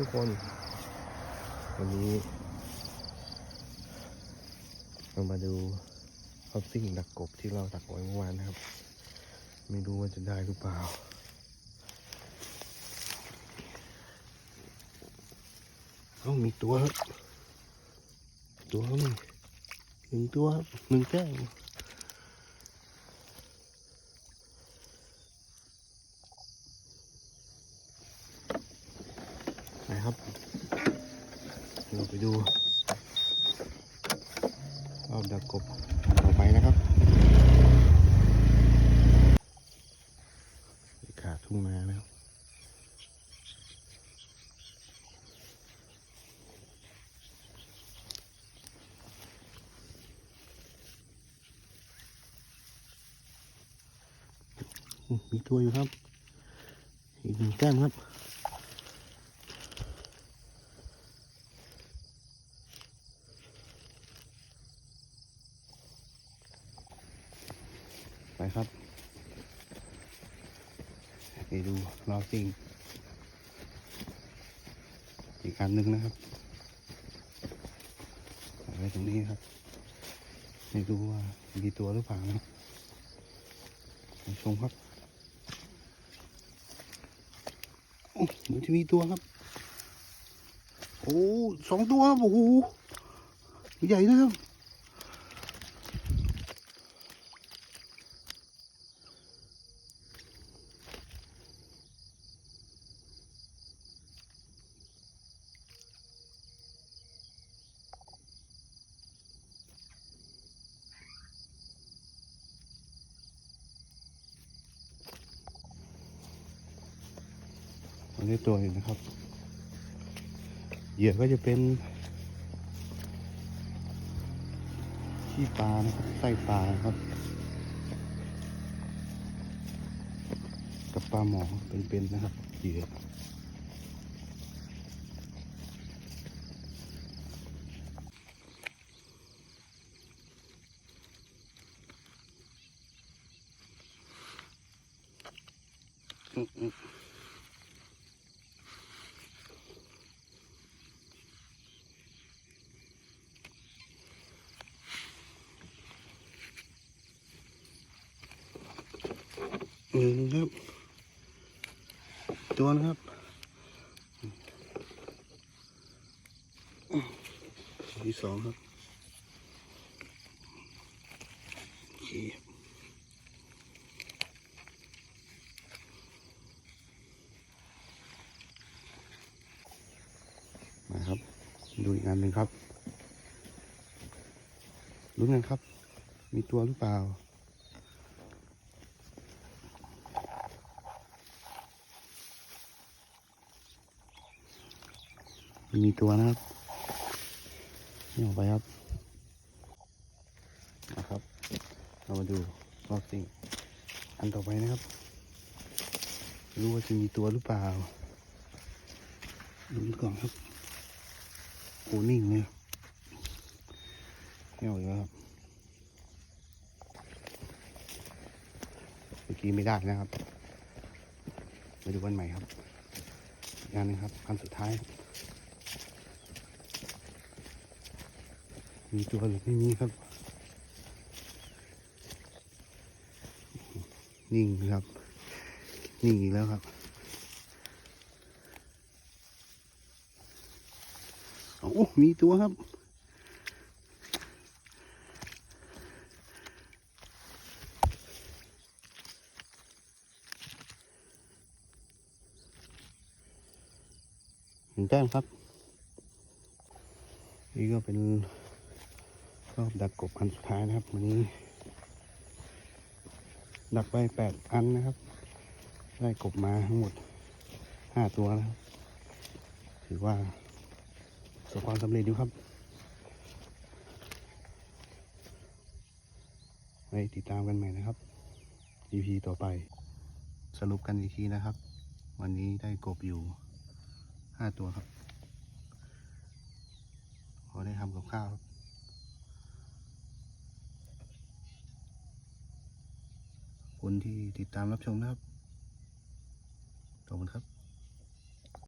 ทุกคน วันนี้เรามาดูฮอปปิ้งดักกบที่เราดักไว้เมื่อวานนะครับ ไม่รู้ว่าจะได้หรือเปล่าเอ้ามีตัวครับ ตัวครับนี่หนึ่งตัวครับหนึ่งแก้ว นะครับ เราไปดูรอบดักกบต่อไปนะครับบรรยาทุ่งนานะครับมีตัวอยู่ครับ อีกหนึ่งแก้มครับ ไปครับ ไปดูรอสิ่งอีกอันหนึ่งนะครับไว้ตรงนี้ครับ ไม่รู้ว่ามีตัวหรือเปล่านะชมครับโอ้เหมือนจะมีตัวครับ โอ้สองตัวครับโอ้โหใหญ่นะครับ อันนี้ตัวอยู่นะครับ เหยื่อก็จะเป็นขี้ปลานะครับไส้ปลาครับ กับปลาหมอเป็นๆนะครับ เหยื่อออืม หนึ่งครับตัวนะครับที่สองครับโอเคมาครับ ดูอีกอันหนึ่งครับลุ้นกันครับ มีตัวหรือเปล่า มีตัวนะครับนี่ออกไปครับนะครับ เรามาดูรอบสิ่ง อันต่อไปนะครับ รู้ว่าจะมีตัวหรือเปล่าดูก่อนครับโอ้นิ่งเลยไม่ออกอีกแล้วครับเมื่อกี้ไม่ได้นะครับ มาดูวันใหม่ครับอีกอันนึงครับอันสุดท้าย มีตัวหรือไม่มีครับ นิ่งครับ นิ่งอีกแล้วครับโอ้มีตัวครับเห็นแต้มครับ นี่ก็เป็น รอบดักกบอันสุดท้ายนะครับ วันนี้ ดักไปแปดอันนะครับ ได้กบมาทั้งหมดห้าตัวนะครับ ถือว่าประสบความสำเร็จอยู่ครับไว้ติดตามกันใหม่นะครับ EP ต่อไป สรุปกันอีกทีนะครับ วันนี้ได้กบอยู่ห้าตัวครับพอได้ทำกับข้าวครับ คุณที่ติดตามรับชมนะครับ ขอบคุณครับ